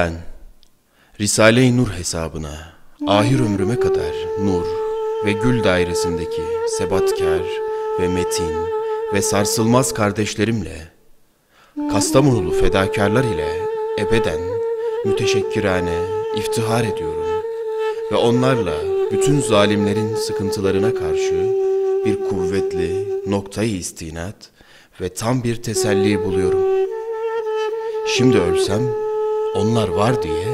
Ben, Risale-i Nur hesabına, ahir ömrüme kadar nur ve gül dairesindeki sebatkar ve metin ve sarsılmaz kardeşlerimle, Kastamonulu fedakarlar ile ebeden müteşekkirane iftihar ediyorum ve onlarla bütün zalimlerin sıkıntılarına karşı bir kuvvetli noktayı istinat ve tam bir teselli buluyorum. Şimdi ölsem onlar var diye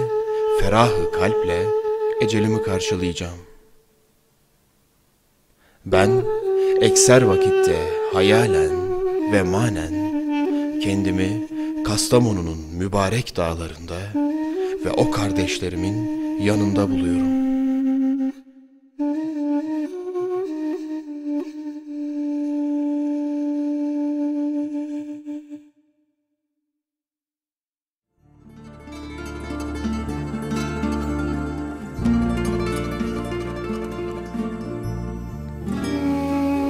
ferahı kalple ecelimi karşılayacağım. Ben ekser vakitte hayalen ve manen kendimi Kastamonu'nun mübarek dağlarında ve o kardeşlerimin yanında buluyorum.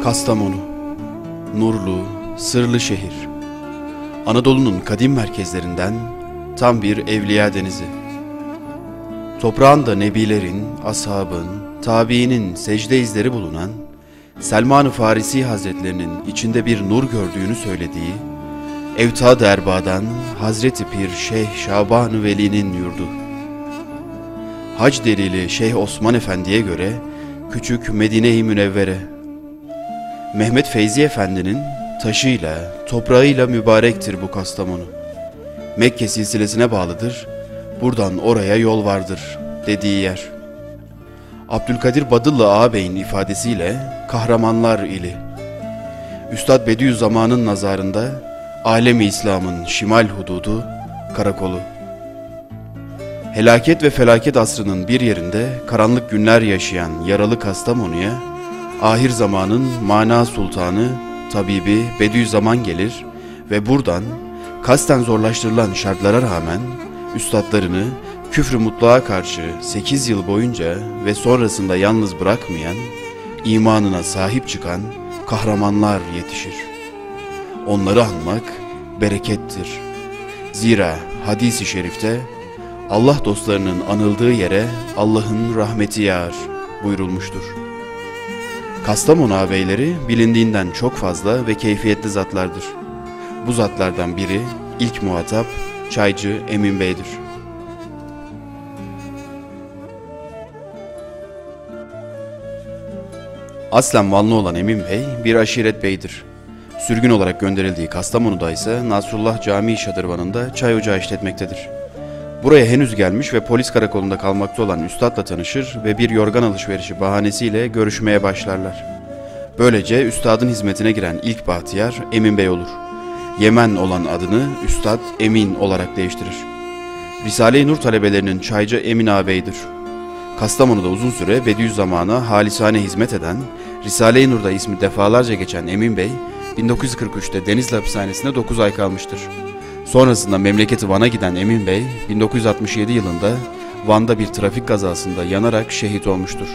Kastamonu, nurlu, sırlı şehir. Anadolu'nun kadim merkezlerinden tam bir evliya denizi. Toprağında nebilerin, ashabın, tabiinin secde izleri bulunan, Selman-ı Farisi Hazretlerinin içinde bir nur gördüğünü söylediği, Evtad Erba'dan Hazreti Pir Şeyh Şaban-ı Veli'nin yurdu. Hac delili Şeyh Osman Efendi'ye göre küçük Medine-i Münevvere, Mehmet Feyzi Efendi'nin taşıyla, toprağıyla mübarektir bu Kastamonu. Mekke silsilesine bağlıdır, buradan oraya yol vardır dediği yer. Abdülkadir Badıllı ağabeyin ifadesiyle kahramanlar ili. Üstad Bediüzzaman'ın nazarında alemi İslam'ın şimal hududu, karakolu. Helaket ve felaket asrının bir yerinde karanlık günler yaşayan yaralı Kastamonu'ya ahir zamanın mana sultanı, tabibi Bediüzzaman gelir ve buradan kasten zorlaştırılan şartlara rağmen üstadlarını küfrü mutlağa karşı 8 yıl boyunca ve sonrasında yalnız bırakmayan, imanına sahip çıkan kahramanlar yetişir. Onları anmak berekettir. Zira hadisi şerifte Allah dostlarının anıldığı yere Allah'ın rahmeti yağar buyurulmuştur.'' Kastamonu ağabeyleri bilindiğinden çok fazla ve keyfiyetli zatlardır. Bu zatlardan biri ilk muhatap Çaycı Emin Bey'dir. Aslen Vanlı olan Emin Bey bir aşiret beydir. Sürgün olarak gönderildiği Kastamonu'da ise Nasrullah Camii Şadırvanı'nda çay ocağı işletmektedir. Buraya henüz gelmiş ve polis karakolunda kalmakta olan üstadla tanışır ve bir yorgan alışverişi bahanesiyle görüşmeye başlarlar. Böylece üstadın hizmetine giren ilk bahtiyar Emin Bey olur. Yemen olan adını Üstad Emin olarak değiştirir. Risale-i Nur talebelerinin çaycı Emin ağabeydir. Kastamonu'da uzun süre Bediüzzaman'a halisane hizmet eden, Risale-i Nur'da ismi defalarca geçen Emin Bey, 1943'te Denizli Hapishanesi'nde 9 ay kalmıştır. Sonrasında memleketi Van'a giden Emin Bey 1967 yılında Van'da bir trafik kazasında yanarak şehit olmuştur.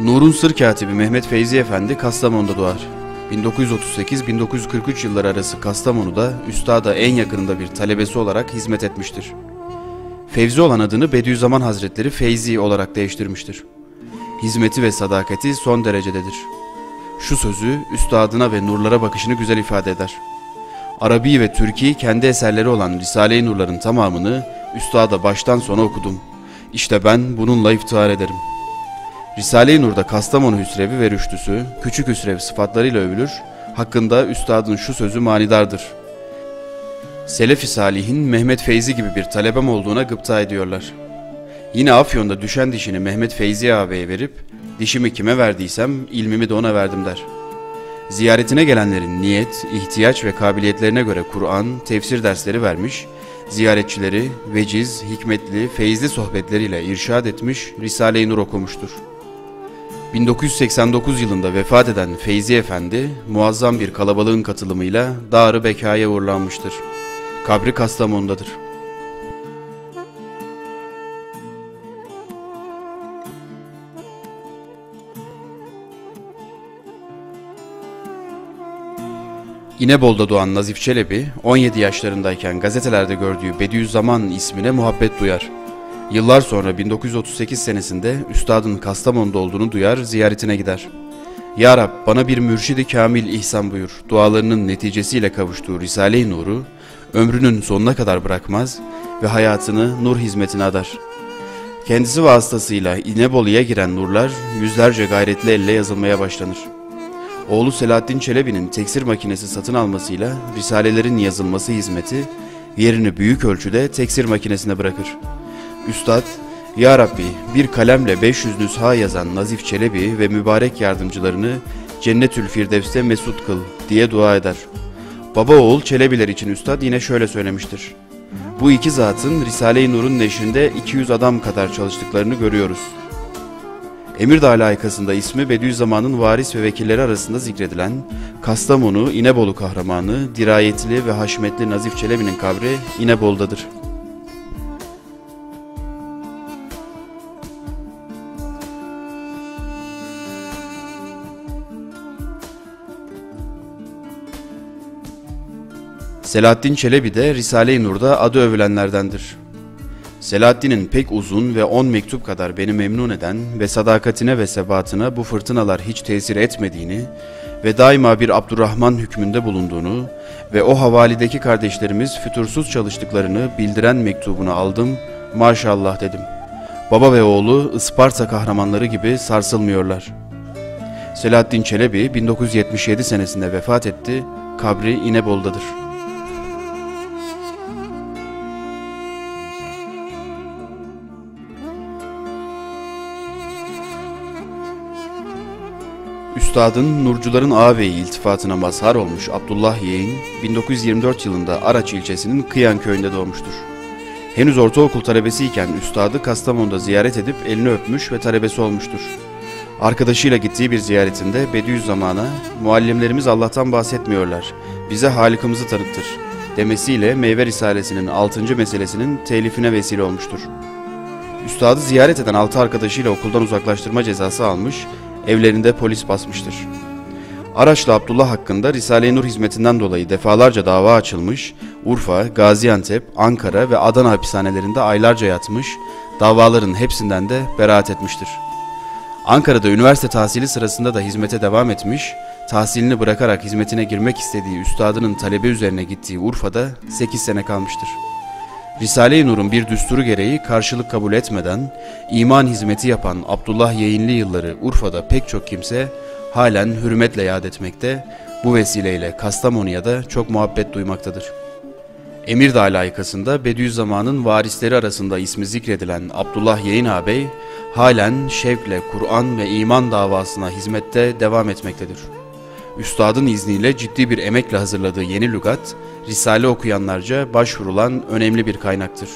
Nur'un sır katibi Mehmet Feyzi Efendi Kastamonu'da doğar. 1938-1943 yılları arası Kastamonu'da üstada en yakınında bir talebesi olarak hizmet etmiştir. Fevzi olan adını Bediüzzaman Hazretleri Feyzi olarak değiştirmiştir. Hizmeti ve sadakati son derecededir. Şu sözü üstadına ve nurlara bakışını güzel ifade eder. Arabi ve Türki kendi eserleri olan Risale-i Nurların tamamını üstada baştan sona okudum. İşte ben bununla iftihar ederim. Risale-i Nur'da Kastamonu Hüsrevi ve Rüştüsü, Küçük Hüsrev sıfatlarıyla övülür, hakkında üstadın şu sözü manidardır. Selefi Salih'in Mehmet Feyzi gibi bir talebem olduğuna gıpta ediyorlar. Yine Afyon'da düşen dişini Mehmet Feyzi ağabeye verip, dişimi kime verdiysem ilmimi de ona verdim der. Ziyaretine gelenlerin niyet, ihtiyaç ve kabiliyetlerine göre Kur'an, tefsir dersleri vermiş, ziyaretçileri veciz, hikmetli, feyizli sohbetleriyle irşad etmiş, Risale-i Nur okumuştur. 1989 yılında vefat eden Feyzi Efendi, muazzam bir kalabalığın katılımıyla Dar-ı Beka'ya uğurlanmıştır. Kabri Kastamonu'dadır. İnebol'da doğan Nazif Çelebi, 17 yaşlarındayken gazetelerde gördüğü Bediüzzaman ismine muhabbet duyar. Yıllar sonra 1938 senesinde üstadın Kastamonu'da olduğunu duyar, ziyaretine gider. Ya Rab bana bir mürşidi kamil ihsan buyur, dualarının neticesiyle kavuştuğu Risale-i Nur'u ömrünün sonuna kadar bırakmaz ve hayatını nur hizmetine adar. Kendisi vasıtasıyla İnebolu'ya giren nurlar yüzlerce gayretli elle yazılmaya başlanır. Oğlu Selahattin Çelebi'nin teksir makinesi satın almasıyla risalelerin yazılması hizmeti yerini büyük ölçüde teksir makinesine bırakır. Üstad, Ya Rabbi bir kalemle 500 nüsha yazan Nazif Çelebi ve mübarek yardımcılarını Cennetül Firdevs'te mesut kıl diye dua eder. Baba oğul Çelebiler için Üstad yine şöyle söylemiştir. Bu iki zatın Risale-i Nur'un neşrinde 200 adam kadar çalıştıklarını görüyoruz. Emirdağ layıkasında ismi Bediüzzaman'ın varis ve vekilleri arasında zikredilen Kastamonu, İnebolu kahramanı, dirayetli ve haşmetli Nazif Çelebi'nin kabri İnebolu'dadır. Selahaddin Çelebi de Risale-i Nur'da adı övülenlerdendir. Selahaddin'in pek uzun ve on mektup kadar beni memnun eden ve sadakatine ve sebatına bu fırtınalar hiç tesir etmediğini ve daima bir Abdurrahman hükmünde bulunduğunu ve o havalideki kardeşlerimiz fütursuz çalıştıklarını bildiren mektubunu aldım, maşallah dedim. Baba ve oğlu Isparta kahramanları gibi sarsılmıyorlar. Selahaddin Çelebi 1977 senesinde vefat etti, kabri İnebol'dadır.'' Üstadın Nurcuların ağabeyi iltifatına mazhar olmuş Abdullah Yeğin, 1924 yılında Araç ilçesinin Kıyan köyünde doğmuştur. Henüz ortaokul talebesiyken üstadı Kastamonu'da ziyaret edip elini öpmüş ve talebesi olmuştur. Arkadaşıyla gittiği bir ziyaretinde Bediüzzaman'a muallimlerimiz Allah'tan bahsetmiyorlar, bize Halikimizi tanıttır demesiyle Meyve Risalesi'nin 6. meselesinin telifine vesile olmuştur. Üstadı ziyaret eden altı arkadaşıyla okuldan uzaklaştırma cezası almış evlerinde polis basmıştır. Araçlı Abdullah hakkında Risale-i Nur hizmetinden dolayı defalarca dava açılmış, Urfa, Gaziantep, Ankara ve Adana hapishanelerinde aylarca yatmış, davaların hepsinden de beraat etmiştir. Ankara'da üniversite tahsili sırasında da hizmete devam etmiş, tahsilini bırakarak hizmetine girmek istediği üstadının talebi üzerine gittiği Urfa'da 8 sene kalmıştır. Risale-i Nur'un bir düsturu gereği karşılık kabul etmeden iman hizmeti yapan Abdullah Yayınlı yılları Urfa'da pek çok kimse halen hürmetle yad etmekte, bu vesileyle Kastamonu'ya da çok muhabbet duymaktadır. Emirdağ layıkasında Bediüzzaman'ın varisleri arasında ismi zikredilen Abdullah Yayın ağabey, halen şevkle Kur'an ve iman davasına hizmette devam etmektedir. Üstadın izniyle ciddi bir emekle hazırladığı yeni lügat, Risale okuyanlarca başvurulan önemli bir kaynaktır.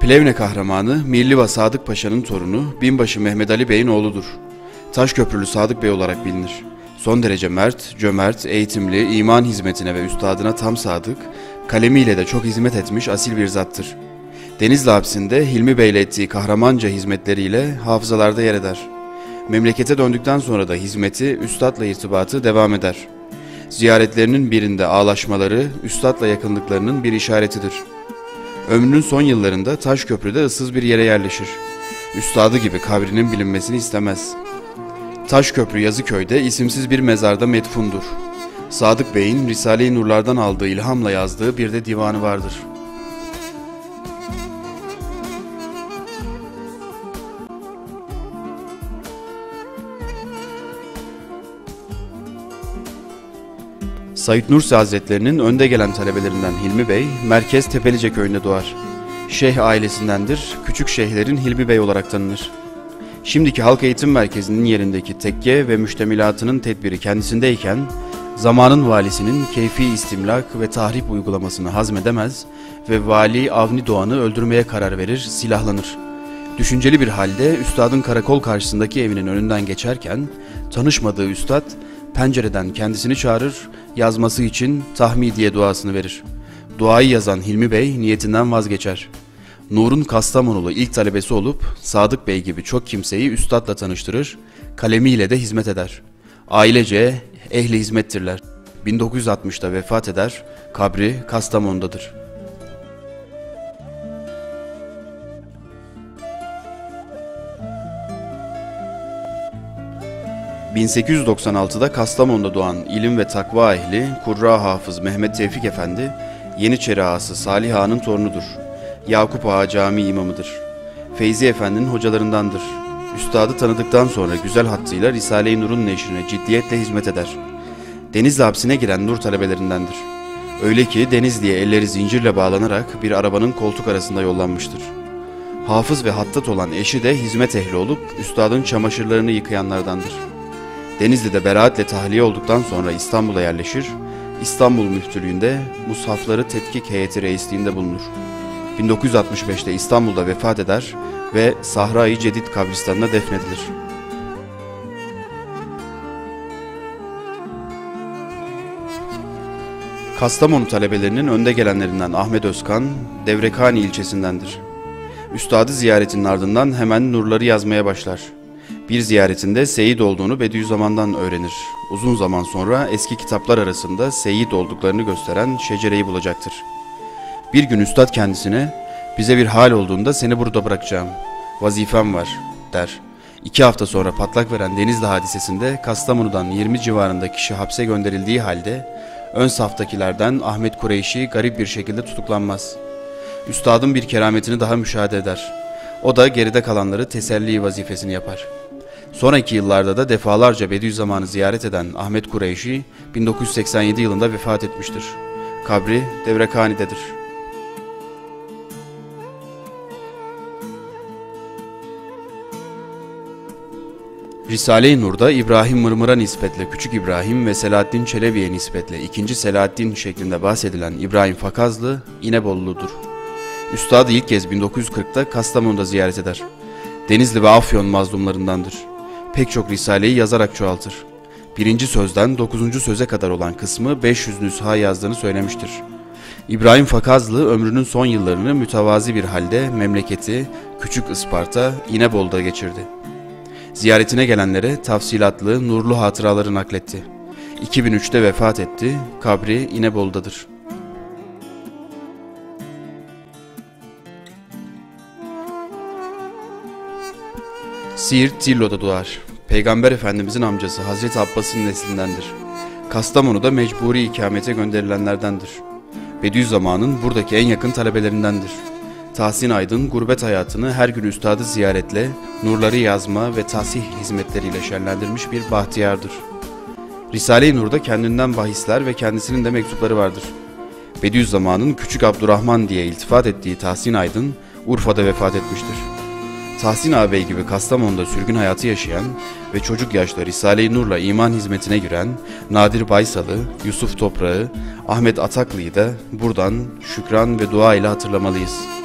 Plevne kahramanı Mirliva Sadık Paşa'nın torunu Binbaşı Mehmet Ali Bey'in oğludur. Taşköprülü Sadık Bey olarak bilinir. Son derece mert, cömert, eğitimli, iman hizmetine ve üstadına tam sadık, kalemiyle de çok hizmet etmiş asil bir zattır. Denizli hapsinde Hilmi Bey'le ettiği kahramanca hizmetleriyle hafızalarda yer eder. Memlekete döndükten sonra da hizmeti, üstadla irtibatı devam eder. Ziyaretlerinin birinde ağlaşmaları, üstadla yakınlıklarının bir işaretidir. Ömrünün son yıllarında Taşköprü'de ıssız bir yere yerleşir. Üstadı gibi kabrinin bilinmesini istemez.'' Taşköprü Yazıköy'de isimsiz bir mezarda metfundur. Sadık Bey'in Risale-i Nurlardan aldığı ilhamla yazdığı bir de divanı vardır. Said Nursi Hazretlerinin önde gelen talebelerinden Hilmi Bey, Merkez Tepelice köyünde doğar. Şeyh ailesindendir, küçük şeyhlerin Hilmi Bey olarak tanınır. Şimdiki Halk Eğitim Merkezi'nin yerindeki tekke ve müştemilatının tedbiri kendisindeyken, zamanın valisinin keyfi istimlak ve tahrip uygulamasını hazmedemez ve vali Avni Doğan'ı öldürmeye karar verir, silahlanır. Düşünceli bir halde üstadın karakol karşısındaki evinin önünden geçerken, tanışmadığı üstad pencereden kendisini çağırır, yazması için tahmidiye duasını verir. Duayı yazan Hilmi Bey niyetinden vazgeçer. Nur'un Kastamonulu ilk talebesi olup Sadık Bey gibi çok kimseyi üstadla tanıştırır, kalemiyle de hizmet eder. Ailece ehli hizmettirler. 1960'da vefat eder, kabri Kastamonu'dadır. 1896'da Kastamonu'da doğan ilim ve takva ehli Kurra Hafız Mehmet Tevfik Efendi, Yeniçeri ağası Salih Ağa'nın torunudur. Yakup Ağa cami imamıdır. Feyzi Efendi'nin hocalarındandır. Üstadı tanıdıktan sonra güzel hattıyla Risale-i Nur'un neşrine ciddiyetle hizmet eder. Denizli hapsine giren Nur talebelerindendir. Öyle ki Denizli'ye elleri zincirle bağlanarak bir arabanın koltuk arasında yollanmıştır. Hafız ve hattat olan eşi de hizmet ehli olup üstadın çamaşırlarını yıkayanlardandır. Denizli'de beraatle tahliye olduktan sonra İstanbul'a yerleşir, İstanbul Müftülüğü'nde mushafları tetkik heyeti reisliğinde bulunur. 1965'te İstanbul'da vefat eder ve Sahra-i Cedid kabristanına defnedilir. Kastamonu talebelerinin önde gelenlerinden Ahmet Özkan, Devrekani ilçesindendir. Üstadı ziyaretinin ardından hemen nurları yazmaya başlar. Bir ziyaretinde Seyit olduğunu Bediüzzaman'dan öğrenir. Uzun zaman sonra eski kitaplar arasında Seyit olduklarını gösteren şecereyi bulacaktır. Bir gün üstad kendisine, bize bir hal olduğunda seni burada bırakacağım, vazifem var, der. İki hafta sonra patlak veren Denizli hadisesinde Kastamonu'dan 20 civarında kişi hapse gönderildiği halde ön saftakilerden Ahmet Kureyşi garip bir şekilde tutuklanmaz. Üstadın bir kerametini daha müşahede eder. O da geride kalanları teselli vazifesini yapar. Sonraki yıllarda da defalarca Bediüzzaman'ı ziyaret eden Ahmet Kureyşi 1987 yılında vefat etmiştir. Kabri Devrekani'dedir. Risale-i Nur'da İbrahim Mırmır'a nispetle Küçük İbrahim ve Selahaddin Çelebi'ye nispetle ikinci Selahaddin şeklinde bahsedilen İbrahim Fakazlı İnebollu'dur. Üstadı ilk kez 1940'da Kastamonu'da ziyaret eder. Denizli ve Afyon mazlumlarındandır. Pek çok risaleyi yazarak çoğaltır. Birinci sözden dokuzuncu söze kadar olan kısmı 500 nüsha yazdığını söylemiştir. İbrahim Fakazlı ömrünün son yıllarını mütevazi bir halde memleketi Küçük Isparta, İnebol'da geçirdi. Ziyaretine gelenlere tafsilatlı, nurlu hatıraları nakletti. 2003'te vefat etti, kabri İnebol'dadır. Siirt Tillo'da doğar. Peygamber Efendimizin amcası Hazreti Abbas'ın neslindendir. Kastamonu'da mecburi ikamete gönderilenlerdendir. Bediüzzaman'ın buradaki en yakın talebelerindendir. Tahsin Aydın gurbet hayatını her gün üstadı ziyaretle, nurları yazma ve tasih hizmetleriyle şenlendirmiş bir bahtiyardır. Risale-i Nur'da kendinden bahisler ve kendisinin de mektupları vardır. Bediüzzaman'ın Küçük Abdurrahman diye iltifat ettiği Tahsin Aydın, Urfa'da vefat etmiştir. Tahsin ağabey gibi Kastamonu'da sürgün hayatı yaşayan ve çocuk yaşta Risale-i Nur'la iman hizmetine giren Nadir Baysalı, Yusuf Toprağı, Ahmet Ataklı'yı da buradan şükran ve dua ile hatırlamalıyız.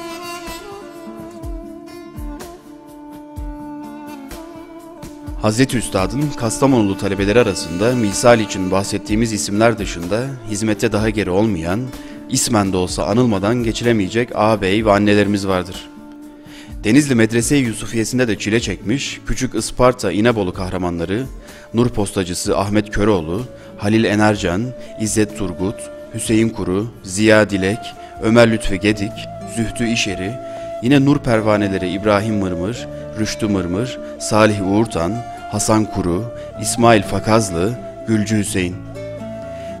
Hazreti Üstad'ın Kastamonulu talebeleri arasında misal için bahsettiğimiz isimler dışında hizmette daha geri olmayan, ismen de olsa anılmadan geçilemeyecek ağabey ve annelerimiz vardır.'' Denizli Medrese-i Yusufiyesinde de çile çekmiş, küçük Isparta İnebolu kahramanları, Nur Postacısı Ahmet Köroğlu, Halil Enercan, İzzet Turgut, Hüseyin Kuru, Ziya Dilek, Ömer Lütfü Gedik, Zühtü İşeri, yine Nur Pervaneleri İbrahim Mırmır, Rüştü Mırmır, Salih Uğurtan, Hasan Kuru, İsmail Fakazlı, Gülcü Hüseyin.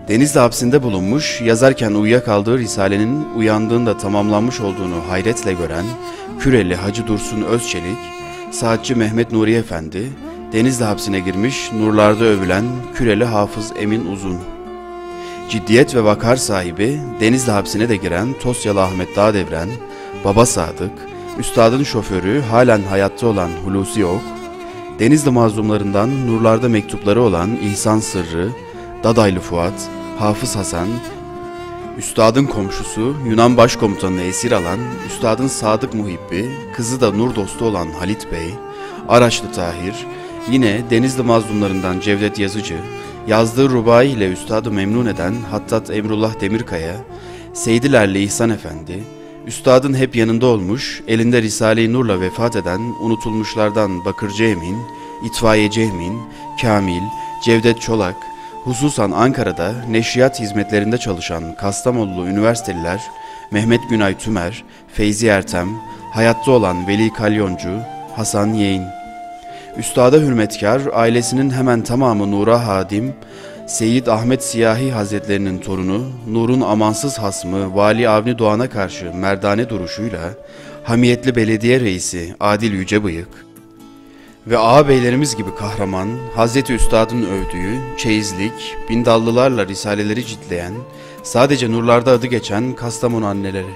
Denizli hapsinde bulunmuş, yazarken uyuyakaldığı Risale'nin uyandığında tamamlanmış olduğunu hayretle gören Küreli Hacı Dursun Özçelik, saatçi Mehmet Nuri Efendi, Denizli hapsine girmiş, nurlarda övülen Küreli Hafız Emin Uzun. Ciddiyet ve vakar sahibi, Denizli hapsine de giren Tosyalı Ahmet Dağdevren, Baba Sadık, Üstadın şoförü halen hayatta olan Hulusi Ok, Denizli mazlumlarından nurlarda mektupları olan İhsan Sırrı, Dadaylı Fuat, Hafız Hasan, Üstadın komşusu, Yunan başkomutanını esir alan, Üstadın sadık muhibbi, kızı da nur dostu olan Halit Bey, Araçlı Tahir, yine Denizli mazlumlarından Cevdet Yazıcı, yazdığı rubai ile üstadı memnun eden Hattat Emrullah Demirkaya, Seydilerli İhsan Efendi, Üstadın hep yanında olmuş, elinde Risale-i Nur'la vefat eden unutulmuşlardan Bakırcı Emin, İtfaiyeci Emin, Kamil, Cevdet Çolak, hususan Ankara'da neşriyat hizmetlerinde çalışan Kastamonulu üniversiteliler Mehmet Günay Tümer, Feyzi Ertem, hayatta olan Veli Kalyoncu, Hasan Yeğin. Üstada hürmetkar, ailesinin hemen tamamı Nur'a hadim, Seyyid Ahmet Siyahi Hazretlerinin torunu, Nur'un amansız hasmı Vali Avni Doğan'a karşı merdane duruşuyla, hamiyetli belediye reisi Adil Yücebıyık ve ağabeylerimiz gibi kahraman, Hazreti Üstad'ın övdüğü, çeyizlik, bindallılarla risaleleri ciltleyen, sadece nurlarda adı geçen Kastamonu anneleri.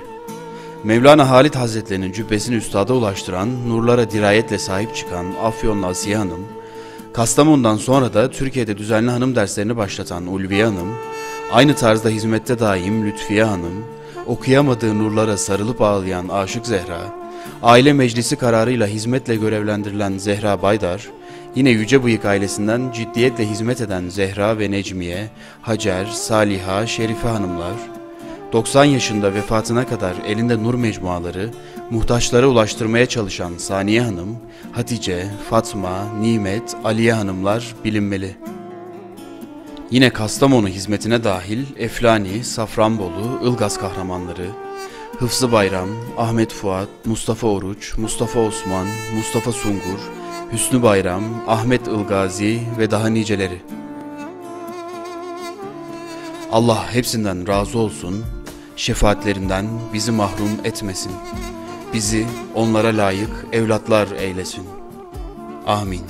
Mevlana Halit Hazretlerinin cübbesini üstada ulaştıran, nurlara dirayetle sahip çıkan Afyonlu Asiye Hanım, Kastamonu'dan sonra da Türkiye'de düzenli hanım derslerini başlatan Ulviye Hanım, aynı tarzda hizmette daim Lütfiye Hanım, okuyamadığı nurlara sarılıp ağlayan Aşık Zehra, aile meclisi kararıyla hizmetle görevlendirilen Zehra Baydar, yine Yüce Bıyık ailesinden ciddiyetle hizmet eden Zehra ve Necmiye, Hacer, Saliha, Şerife hanımlar, 90 yaşında vefatına kadar elinde nur mecmuaları, muhtaçlara ulaştırmaya çalışan Saniye Hanım, Hatice, Fatma, Nimet, Aliye Hanımlar bilinmeli. Yine Kastamonu hizmetine dahil Eflani, Safranbolu, Ilgaz kahramanları, Hıfzı Bayram, Ahmet Fuat, Mustafa Oruç, Mustafa Osman, Mustafa Sungur, Hüsnü Bayram, Ahmet Ilgazi ve daha niceleri. Allah hepsinden razı olsun, şefaatlerinden bizi mahrum etmesin. Bizi onlara layık evlatlar eylesin. Amin.